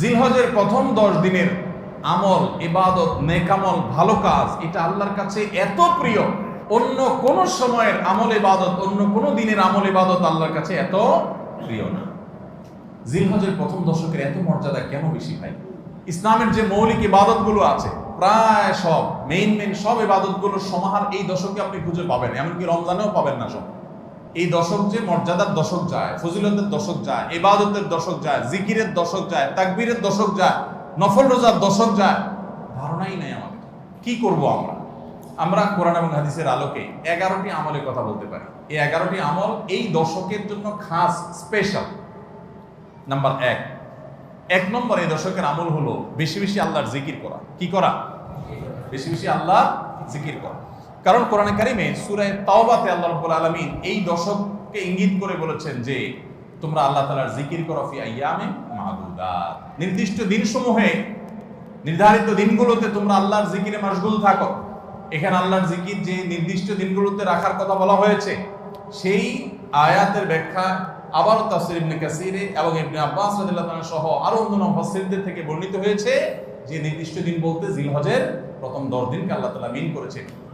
জিলহজের প্রথম দশ দিনের আমল, ইবাদত, নেকামল, ভালো কাজ, এটা আল্লাহর কাছে এত প্রিয়। অন্য কোন সময়ের আমল, ইবাদত, অন্য কোন দিনের আমল, ইবাদত আল্লাহর কাছে এত প্রিয় না। জিলহজের প্রথম দশকের এত মর্যাদা কেন বেশি ভাই? ইসলামের যে মৌলিক ইবাদতগুলো আছে, প্রায় সব মেইন মেইন সব ইবাদতগুলোর সমাহার এই দশকে আপনি খুঁজে পাবেন, এমনকি রমজানেও পাবেন না সব। এই দশক যে মর্যাদার দশক যায়, ফজিলতের দশক যায়, ইবাদতের দশক যায়, জিকিরের দশক যায়, তাকবীরের দশক যায়, নফল রোজার দশক যায়, ধারণাই নাই আমাদের। কি করব আমরা? আমরা কোরআন এবং হাদিসের আলোকে এগারোটি আমলের কথা বলতে পারি। এই এগারোটি আমল এই দশকের জন্য খাস স্পেশাল নাম্বার এক। এক নম্বর এই দশকের আমল হলো বেশি বেশি আল্লাহর জিকির করা। কি করা? বেশি বেশি আল্লাহ জিকির করা। কারণ কোরআনে কারিমে সূরা তাওবাতে আল্লাহ রাব্বুল আলামিন এই দশককে ইঙ্গিত করে বলেছেন যে তোমরা আল্লাহ তাআলার জিকির করো ফি আইয়ামে মাদুদাত। নির্দিষ্ট দিনসমূহে, নির্ধারিত দিনগুলোতে তোমরা আল্লাহর জিকিরে মাশগুল থাকো। এখানে আল্লাহর জিকির যে নির্দিষ্ট দিনগুলোতে রাখার কথা বলা হয়েছে, সেই আয়াতের ব্যাখ্যা আবার তাফসীর ইবনে কাসিরে এবং ইবনে আব্বাস রাদিয়াল্লাহু সহ আরও অন্যান্য মুফাসসিরদের থেকে বর্ণিত হয়েছে যে নির্দিষ্ট দিন বলতে জিলহজের প্রথম 10 দিনকে আল্লাহ তাআলা মিন করেছে।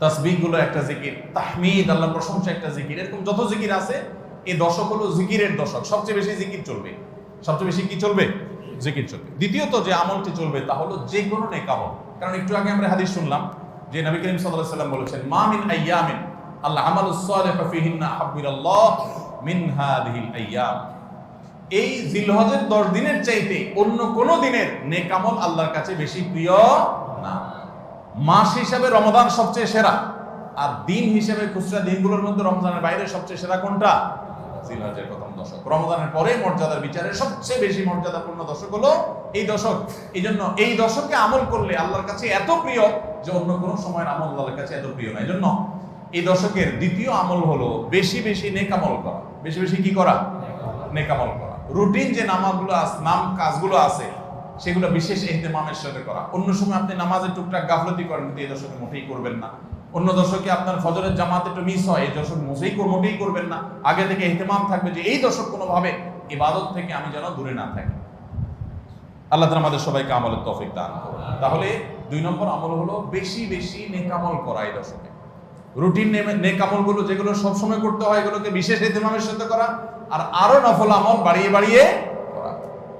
তাসবিহগুলো একটা জিকির, তাহমিদ, আল্লাহর প্রশংসা একটা জিকির, এরকম যত জিকির আছে, এই দশক হলো জিকিরের দশক। সবচেয়ে বেশি জিকির চলবে। সবচেয়ে বেশি কি চলবে? জিকির চলবে। দ্বিতীয়ত যে আমলটি চলবে তা হলো যে কোনো নেকামল কারণ একটু আগে আমরা হাদিস শুনলাম যে নবী করিম আলাইহি সাল্লাম বলেছেন, মা মিন আইয়ামিন, আল্লাহ সালিহু ফিহিন্না আহাব্বিরাল্লাহ মিন হাদিহিল এই জিলহজের দশ দিনের চাইতে অন্য কোন দিনের নেকামল আল্লাহর কাছে বেশি প্রিয় মাস হিসাবে রমদান সবচেয়ে সেরা। আর দিন হিসেবে খুচরা দিনগুলোর মধ্যে রমজানের বাইরে সবচেয়ে সেরা কোনটা? জিলহজের প্রথম দশক। রমজানের পরে মর্যাদার বিচারে সবচেয়ে বেশি মর্যাদাপূর্ণ দশক হলো এই দশক। এই জন্য এই দশকে আমল করলে আল্লাহর কাছে এত প্রিয় যে অন্য কোনো সময়ের আমল আল্লাহর কাছে এত প্রিয় না। এই জন্য এই দশকের দ্বিতীয় আমল হলো বেশি বেশি নেকামল করা। বেশি বেশি কি করা? নেকামল করা। রুটিন যে নামাজগুলো নাম কাজগুলো আছে সেগুলো বিশেষ এহতেমামের সাথে করা। অন্য সময় আপনি নামাজের টুকটাক গাফলতি করেন, কিন্তু এই দশকে মোটেই করবেন না। অন্য দশকে আপনার ফজরের জামাত একটু মিস হয়, এই দশক মোটেই মোটেই করবেন না। আগে থেকে এহতেমাম থাকবে যে এই দশক কোনোভাবে ইবাদত থেকে আমি যেন দূরে না থাকি। আল্লাহ তাআলা আমাদের সবাইকে আমলের তৌফিক দান তাহলে দুই নম্বর আমল হলো বেশি বেশি নেকামল করা এই দশকে। রুটিন নেকামলগুলো যেগুলো সবসময় করতে হয়, এগুলোকে বিশেষ এহতেমামের সাথে করা। আর আরও নফল আমল বাড়িয়ে বাড়িয়ে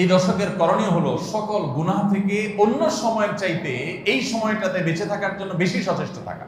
এই দশকের করণীয় হলো সকল গুনাহ থেকে অন্য সময়ের চাইতে এই সময়টাতে বেঁচে থাকার জন্য বেশি সচেষ্ট থাকা।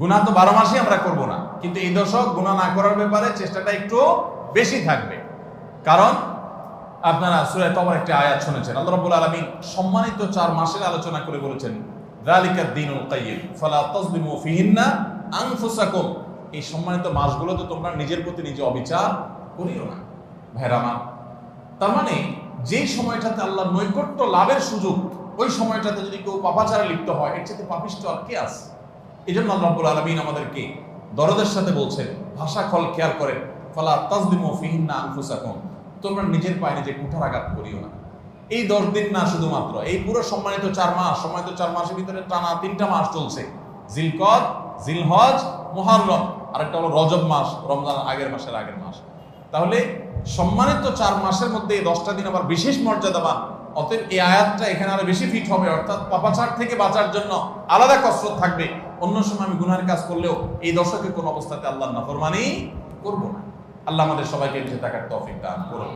গুনাহ তো বারো মাসই আমরা করব না, কিন্তু এই দশক গুনাহ না করার ব্যাপারে চেষ্টাটা একটু বেশি থাকবে। কারণ আপনারা সূরা তবার একটা আয়াত শুনেছেন, আল্লাহ রাব্বুল আলামিন সম্মানিত চার মাসের আলোচনা করে বলেছেন তাজলিমু ফিহিন্না আনফুসাকুম। এই সম্মানিত মাসগুলোতে তোমরা নিজের প্রতি নিজে অবিচার করিও না। ভাইরামা তার মানে যে সময়টাতে আল্লাহ নৈকট্য লাভের সুযোগ, ওই সময়টাতে যদি কেউ পাপাচারে লিপ্ত হয়, এর চেয়ে পাপিষ্ট আর কে আছে? এই জন্য আল্লাহ রাব্বুল আলামিন আমাদেরকে দরদের সাথে বলছেন, ভাষা খল খেয়াল করেন, ফালা তাজলিমু ফিহিন্না আনফুসাকুম, তোমরা নিজের পায়ে নিজে কুঠার আঘাত করিও না। এই দশ দিন না শুধুমাত্র, এই পুরো সম্মানিত চার মাস, সম্মানিত চার মাসের ভিতরে টানা তিনটা মাস চলছে। জিলকদ, জিলহজ, মুহাররম, আরেকটা হলো রজব মাস রমজান আগের মাসের আগের মাস। তাহলে সম্মানিত চার মাসের মধ্যে এই দশটা দিন আবার বিশেষ মর্যাদাবান অতএব এই আয়াতটা এখানে আরও বেশি ফিট হবে, অর্থাৎ পাপাচার থেকে বাঁচার জন্য আলাদা কসরত থাকবে। অন্য সময় আমি গুনার কাজ করলেও এই দশকে কোন অবস্থাতে আল্লাহ নাফরমানি করব না। আল্লাহ আমাদের সবাইকে বেঁচে থাকার তফিক দান করুন।